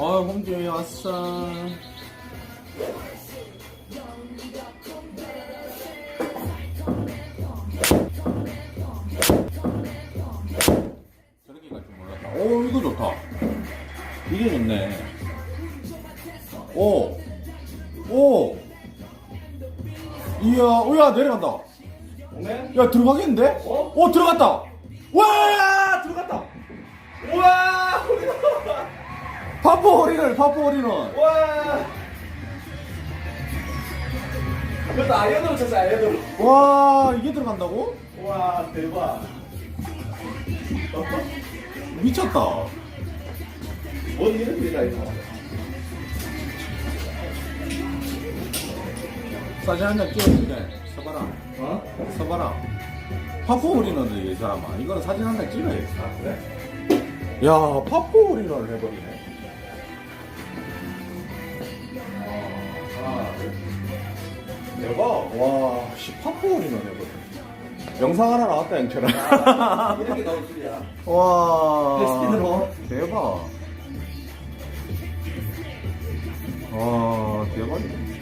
어, 홍준이 왔어. 저렇게 갈 줄 몰랐다. 오, 이거 좋다. 이게 좋네. 오, 오. 이야, 오야, 내려간다. 야, 들어가겠는데? 어? 오, 들어갔다. 와, 들어갔다. 우와! 파포 허리를, 파포 허리는. 와! 그것도 아이언으로 쳤어, 아이언으로. 와, 이게 들어간다고? 와, 대박. 미쳤다. 뭔 이런 일이다, 이거. 사진 한 장 찍어줄게. 서봐라. 어? 서봐라. 파포 홀인원을 이 사람아. 이거는 사진 한 장 찍어야지. 아, 그래? 야, 파포 홀인원을 해버리네. 대박. 와, 씨, 파포 홀인원 해버리네. 영상 하나 나왔다, 영철아. 이렇게 나올 줄이야. 와. 대박. 와, 대박이네.